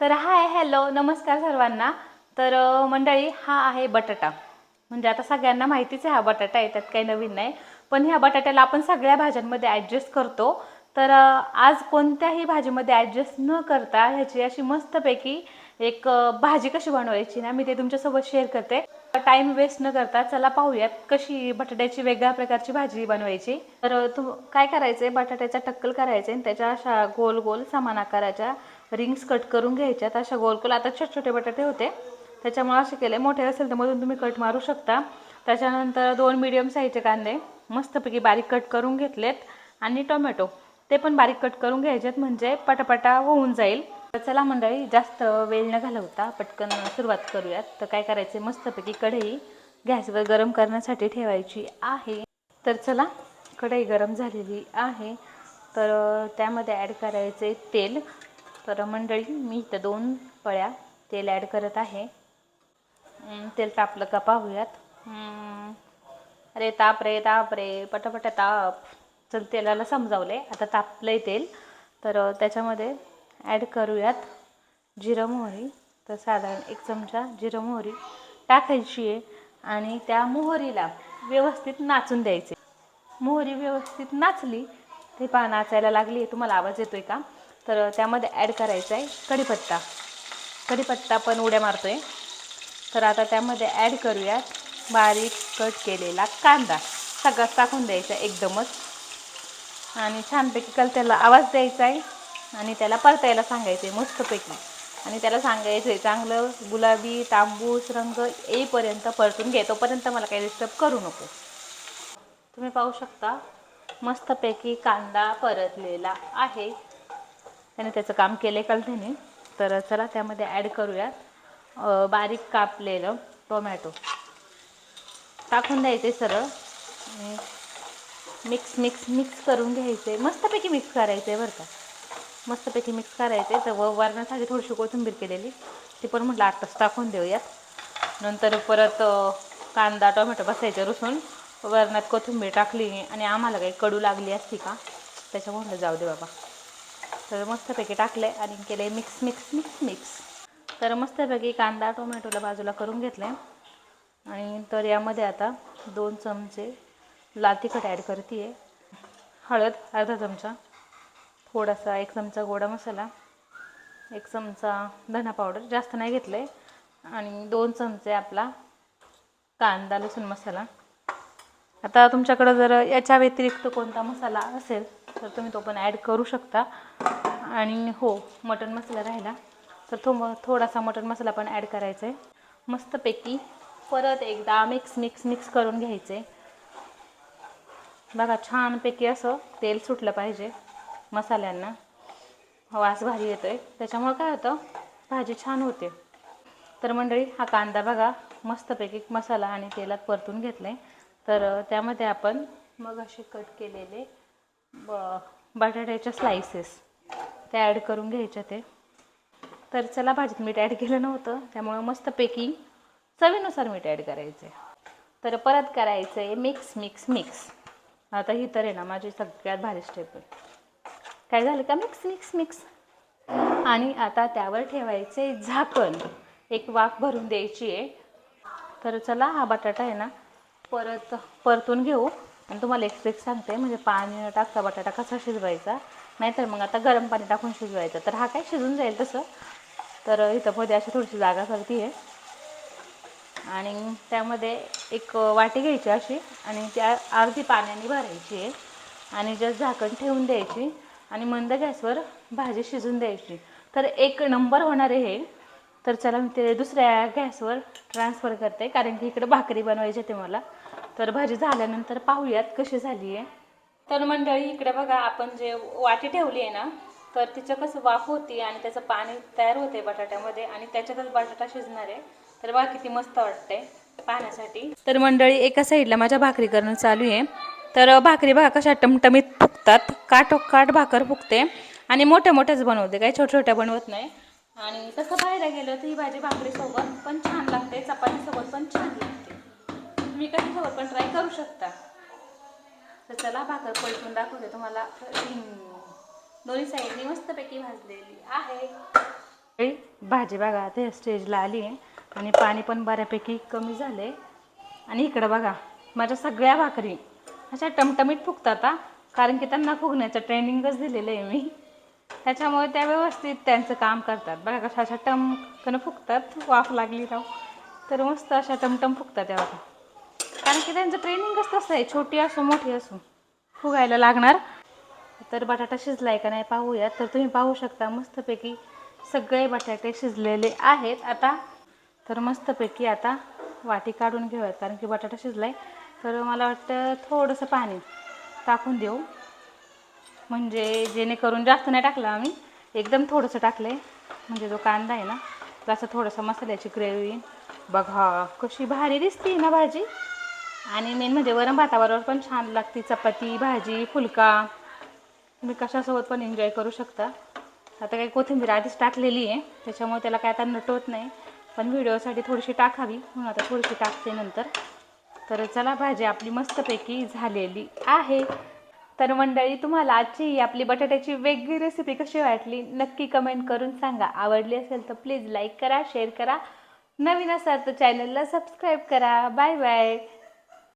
तर hi hello नमस्कार सर्वांना. तर मंडळी हा आहे बटाटा. म्हणजे आता सगळ्यांना माहितीच आहे हा बटाटा आहे त्यात काही नवीन नाही. पण ह्या बटाट्याला आपण सगळ्या भाज्यांमध्ये ॲडजस्ट करतो. तर आज कोणत्याही भाजीमध्ये ॲडजस्ट न करता ह्याची अशी मस्तपैकी एक भाजी कशी बनवायची ना मी ते तुमच्यासोबत शेअर करते. टाईम वेस्ट न करता चला पाहूयात कशी बटाट्याची वेगळ्या प्रकारची भाजी बनवायची. तर तू काय करायचं आहे बटाट्याचा टक्कल करायचे आणि त्याच्या अशा गोल गोल समान आकाराच्या रिंग्स कट करून घ्यायच्यात. अशा गोलकोल आता छोटे छोटे बटाटे होते. त्याच्यामुळे असे केले. मोठे असेल तर मधून तुम्ही कट मारू शकता. त्याच्यानंतर दोन मिडियम साईजचे कांदे. मस्तपैकी बारीक कट करून घेतलेत. आणि टोमॅटो ते पण बारीक कट करून घ्यायचेत. म्हणजे पटापटा होऊन जाईल. तर चला मंडळी जास्त वेळ न घालवता पटकन सुरुवात करूयात. तर काय करायचे मस्तपैकी कढई गॅसवर गरम करण्यासाठी ठेवायची आहे. तर चला कढई गरम झालेली आहे. तर त्यामध्ये ॲड करायचे तेल. तर मंडळी मी इथं दोन पळ्या तेल ॲड करत आहे. तेल तापलं का पाहूयात. अरे ताप रे ताप रे पटापटा ताप. चल तेलाला समजावले आता तापलंय तेल. तर त्याच्यामध्ये ॲड करूयात जिरं मोहरी. तर साधारण एक चमचा जिरं मोहरी टाकायची आहे आणि त्या मोहरीला व्यवस्थित नाचून द्यायचे. मोहरी व्यवस्थित नाचली ते पहा नाचायला लागली तुम्हाला आवाज येतोय का? तर त्यामध्ये ॲड करायचा आहे कढीपत्ता. कढीपत्ता पण उड्या मारतो आहे तर आता त्यामध्ये ॲड करूयात बारीक कट केलेला कांदा. सगळाच टाकून द्यायचा एकदमच. आणि छानपैकी काल त्याला आवाज द्यायचा आहे. आणि त्याला परतायला सांगायचं आहे मस्तपैकी. आणि त्याला सांगायचं आहे चांगलं गुलाबी तांबूस रंग येईपर्यंत परतून घे. तोपर्यंत मला काही डिस्टर्ब करू नको. तुम्ही पाहू शकता मस्तपैकी कांदा परतलेला आहे. त्याने त्याचं काम केलं काल त्याने तर चला त्यामध्ये ॲड करूयात. बारीक कापलेलं टोमॅटो टाकून द्यायचे सरळ. मिक्स मिक्स मिक्स करून घ्यायचे. मस्तपैकी मिक्स करायचं आहे बरं का. मस्तपैकी मिक्स करायचे. तर व वरणासाठी थोडीशी कोथिंबीर केलेली. ती पण म्हटलं आत्ताच टाकून देऊयात. नंतर परत कांदा टोमॅटो बसायचे रुसून. वरणात कोथिंबीर टाकली आणि आम्हाला काही कडू लागली असती का? त्याच्यामुळे म्हटलं जाऊ दे बाबा. तर मस्तपैकी टाकले आणि केले मिक्स मिक्स मिक्स मिक्स तर मस्तपैकी कांदा टोमॅटोला बाजूला करून घेतले आणि तर यामध्ये आता दोन चमचे लाल तिखट ॲड करते आहे हळद अर्धा चमचा. थोडासा एक चमचा गोडा मसाला. एक चमचा धना पावडर जास्त नाही घेतले आणि दोन चमचे आपला कांदा लसूण मसाला. आता तुमच्याकडं जर याच्या व्यतिरिक्त कोणता मसाला असेल तर तुम्ही तो पण ॲड करू शकता. आणि हो मटण मसाला राहिला. तर थो थोडासा मटण मसाला पण ॲड करायचा आहे मस्तपैकी परत एकदा मिक्स मिक्स मिक्स करून घ्यायचे बघा छानपैकी असं तेल सुटलं पाहिजे मसाल्यांना. वास भारी येतो आहे त्याच्यामुळं काय होतं भाजी छान होते. तर मंडळी हा कांदा बघा मस्तपैकी मसाला आणि तेलात परतून घेतला आहे तर त्यामध्ये आपण मग असे कट केलेले ब बटाट्याच्या स्लायसेस ते ॲड करून घ्यायचे ते. तर चला भाजीत मीठ ॲड केलं नव्हतं त्यामुळं मस्तपैकी चवीनुसार मीठ ॲड करायचं तर परत करायचं आहे मिक्स मिक्स मिक्स आता ही तर आहे ना माझी सगळ्यात भारी स्टेप आहे. काय झालं का? मिक्स मिक्स मिक्स आणि आता त्यावर ठेवायचे झाकण. एक वाफ भरून द्यायची आहे तर चला हा बटाटा आहे ना परत परतून घेऊ आणि तुम्हाला एक ट्रिक सांगते म्हणजे पाणी न टाकता बटाटा कसा शिजवायचा नाहीतर मग आता गरम पाणी टाकून शिजवायचं. तर हा काय शिजून जाईल तसं. तर इथं मध्ये अशी थोडीशी जागा करते आहे आणि त्यामध्ये एक वाटी घ्यायची अशी आणि त्या अर्धी पाण्याने भरायची आहे आणि जस्ट झाकण ठेवून द्यायची आणि मंद गॅसवर भाजी शिजून द्यायची. तर एक नंबर होणार आहे हे. तर चला मी ते दुसऱ्या गॅसवर ट्रान्सफर करते कारण की इकडे भाकरी बनवायची ते मला तर भाजी झाल्यानंतर पाहूयात कशी झाली आहे. तर मंडळी इकडे बघा आपण जे वाटी ठेवली आहे ना तर तिचं कसं वाफ होती आणि त्याचं पाणी तयार होते बटाट्यामध्ये आणि त्याच्यातच बटाटा शिजणार आहे. तर बघा किती मस्त वाटते पाहण्यासाठी. तर मंडळी एका साईडला माझ्या भाकरी करणं चालू आहे. तर भाकरी बघा कशा टमटमीत फुगतात काठोकाठ भाकर फुगते आणि मोठ्या मोठ्याच बनवते. काही छोट्या छोट्या बनवत नाही. आणि तसं पाहायला गेलं तर ही भाजी भाकरीसोबत पण छान लागते चपातीसोबत पण छान लागते. तुम्ही कशासोबत पण ट्राय करू शकता. तर चला भाकर पलटून दाखवते तुम्हाला. दोन्ही साईडनी मस्तपैकी भाजलेली आहे. भाजी बघा आता या स्टेजला आली आहे. आणि पाणी पण बऱ्यापैकी कमी झाले आणि इकडं बघा माझ्या सगळ्या भाकरी अशा टमटमीत फुगतात कारण की त्यांना फुगण्याचं ट्रेनिंगच दिलेलं आहे मी. त्याच्यामुळे त्या व्यवस्थित त्यांचं काम करतात. बघा कशा अशा टमकनं फुगतात. वाफ लागली राहू तर मस्त अशा टमटम फुगतात त्या बघा. कारण की त्यांचं ट्रेनिंगच तसं आहे. छोटी असो मोठी असो. फुगायला लागणार. तर बटाटा शिजलाय का नाही पाहूयात. तर तुम्ही पाहू शकता मस्तपैकी सगळे बटाटे शिजलेले आहेत. आता तर मस्तपैकी आता वाटी काढून घेऊयात कारण की बटाटा शिजलाय. तर मला वाटतं थोडंसं पाणी टाकून देऊ. म्हणजे जेणेकरून जास्त नाही टाकलं आम्ही. एकदम थोडंसं टाकलं आहे म्हणजे जो कांदा आहे ना तो असं थोडंसं मसाल्याची ग्रेव्ही. बघा कशी भारी दिसते ना भाजी. आणि मेन म्हणजे वरण भाताबरोबर पण छान लागते. चपाती भाजी फुलका. तुम्ही कशासोबत पण एन्जॉय करू शकता. आता काही कोथिंबीर आधीच टाकलेली आहे. त्याच्यामुळे त्याला काय आता नटवत नाही. पण व्हिडिओसाठी थोडीशी टाकावी. म्हणून आता थोडीशी टाकते नंतर. तर चला भाजी आपली मस्तपैकी झालेली आहे. तर मंडळी तुम्हाला आजची आपली बटाट्याची वेगळी रेसिपी कशी वाटली? नक्की कमेंट करून सांगा. आवडली असेल तर प्लीज लाईक करा शेअर करा. नवीन असाल तर चॅनलला सबस्क्राईब करा. Bye bye